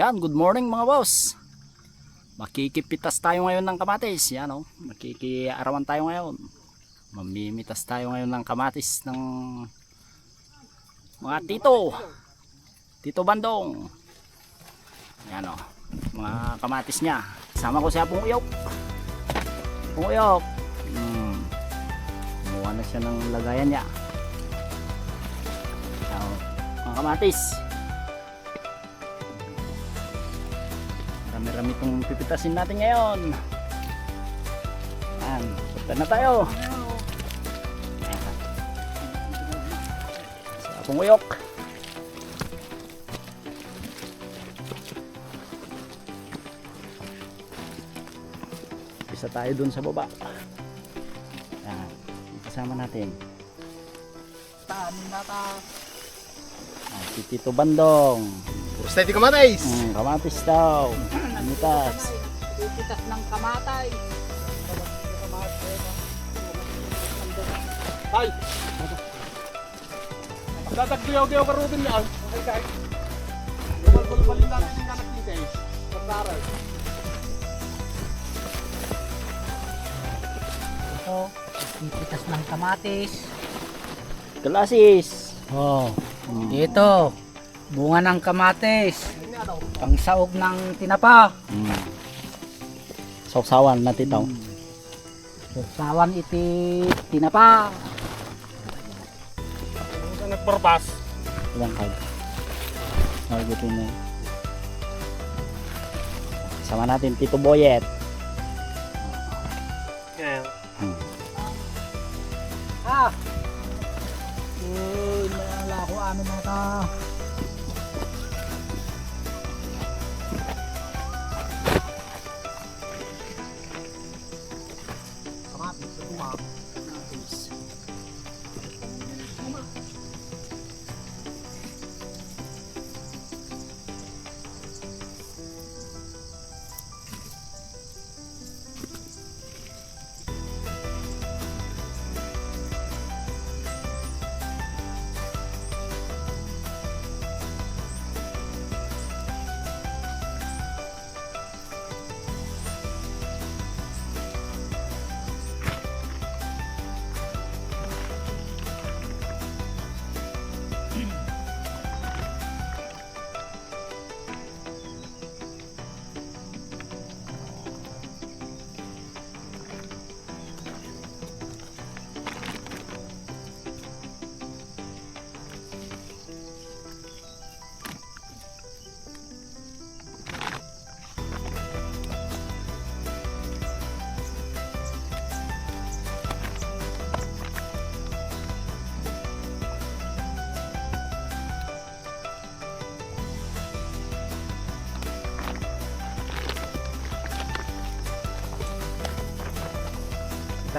Yan, good morning mga boss. Makikipitas tayo ngayon ng kamatis. Yan oh, makikiarawan tayo ngayon. Mamimitas tayo ngayon ng kamatis ng mga tito. Tito Bandong. Yan oh, mga kamatis niya. Sama ko siya pong uyok. Pong uyok. Hmm. Kumuha na siya ng lagayan niya. Yan, oh, mga kamatis. Marami-rami itong pipitasin natin ngayon. Yan. Punta na tayo. Sa akong uyok. Isa tayo dun sa baba. Yan. Yung Kasama natin. Taanin na ta. Ah, si Tito Bandong. Steady kamatis. Mm, kamatis daw. Kamitas. Pipitas ng kamatay. Ay! Pagkatagduyaw-duyaw ka Ruben yan. Okay, kahit. Lumal-balbalin natin yung anak ni guys. Pagdaray. Ito, pipitas ng kamatis. Kalasis. Oh. Ito, bunga ng kamatis. Pangsaog ng tinapa. Mm. Sausawan na titaw. Sawan iti tinapa. Nagparbas. Ilang kag. Nagutin na. Sama natin Tito Boyet. Hmm. Ah! Uy, nalala ko ano na ta.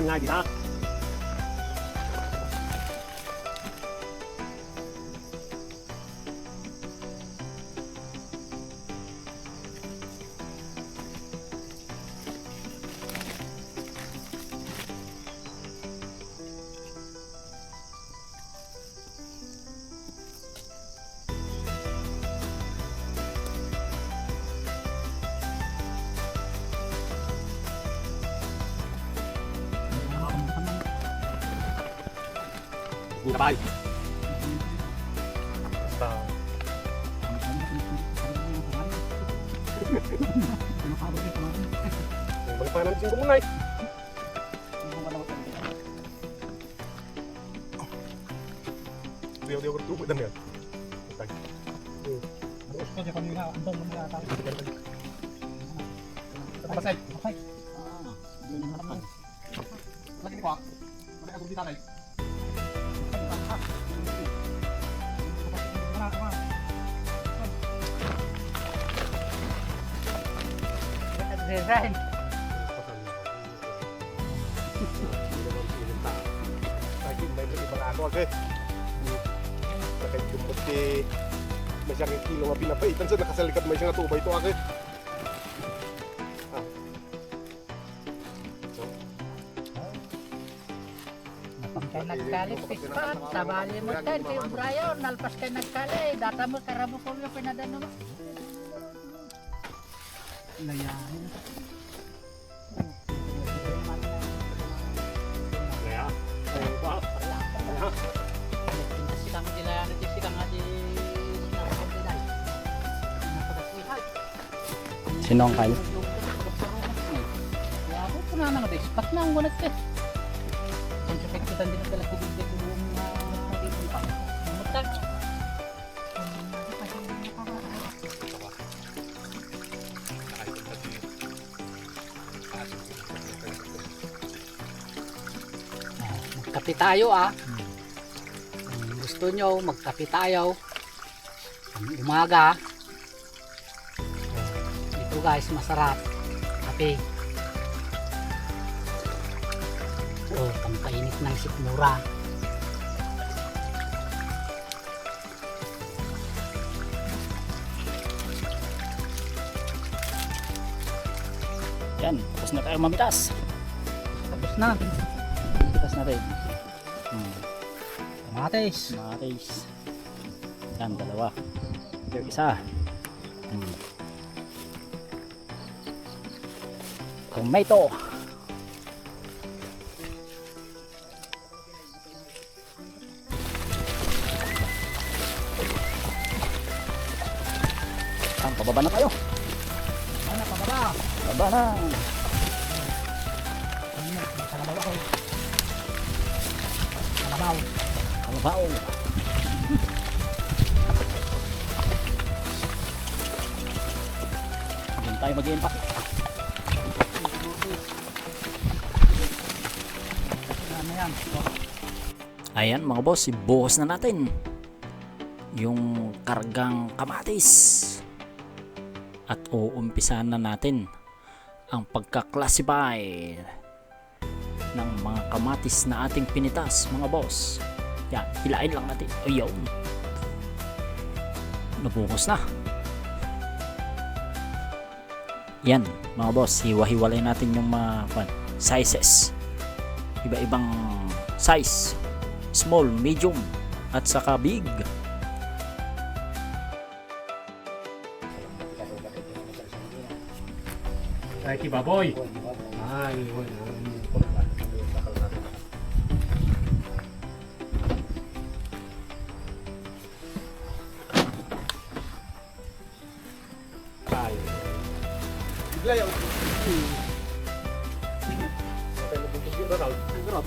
应该给他 Gula bay. Balik pa naman singko muna eh. Dia dia bertubuh dan ya. Tagi. Bos kan jangan ngira antum ngira tahu. Pasai. Pasai. Ah, dia ngarang. Lagi kuat. Mereka sudah tarik. Design. Lagi may ibang ako kasi. Nakay jumot ki masyang kilo nga pinapaitan sa nakasalikat may siyang tubay ito kasi. Kaya nagkalipis pa, sabali mo tayo, kay Brian, nalpas kayo nagkali, data mo, karamo ko yung pinadano mo. Ang Kyle? Kaya ako po na nang bes. Pat na ang walat eh. Magkape tayo ah. Kung gusto nyo, magkape tayo. Pang Umaga. Ito guys, masarap. Kape. Oh, pampainit ng sikmura. Yan, tapos na tayo mamitas. Tapos na. Mamitas na rin. Kamatis. Kamatis. Yan, dalawa. Yung isa. Hmm. Tomato. Ang pababa na tayo. Ano pa ba? Baba na. Ano? Kalabaw ako. Kalabaw. Kalabaw. Diyan tayo mag-iimpact. Yan? Ayan mga boss, ibuhos na natin yung kargang kamatis. At uumpisahan na natin ang pagka-classify ng mga kamatis na ating pinitas mga boss. Yan, hilain lang natin. Ayun. Nabuhos na. Yan, mga boss, hiwa-hiwalay natin yung mga kwan, sizes. Iba-ibang size small, medium, at saka big. Ay, kibaboy. Ay, wala. Bigla yaw. Patay na buntot yun, Ronald. Ang sarap.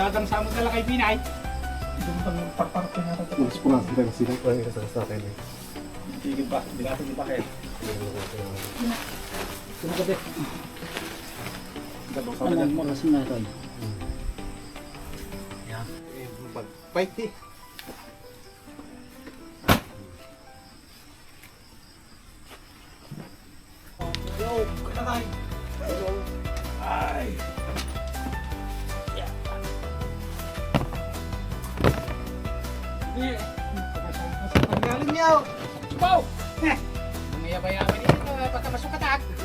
Gagang sa mo nila kay Pinay. Mas punas kita ng silang ko yung sa akin eh. Tigil pa. Hindi natin di pa kayo. Ano mo kasi na ito? Pag-fight eh. Yo, kanakay. Ay! Hindi. Ang galing niyo. Wow! Mga yabay-yabay dito pagka masukatag.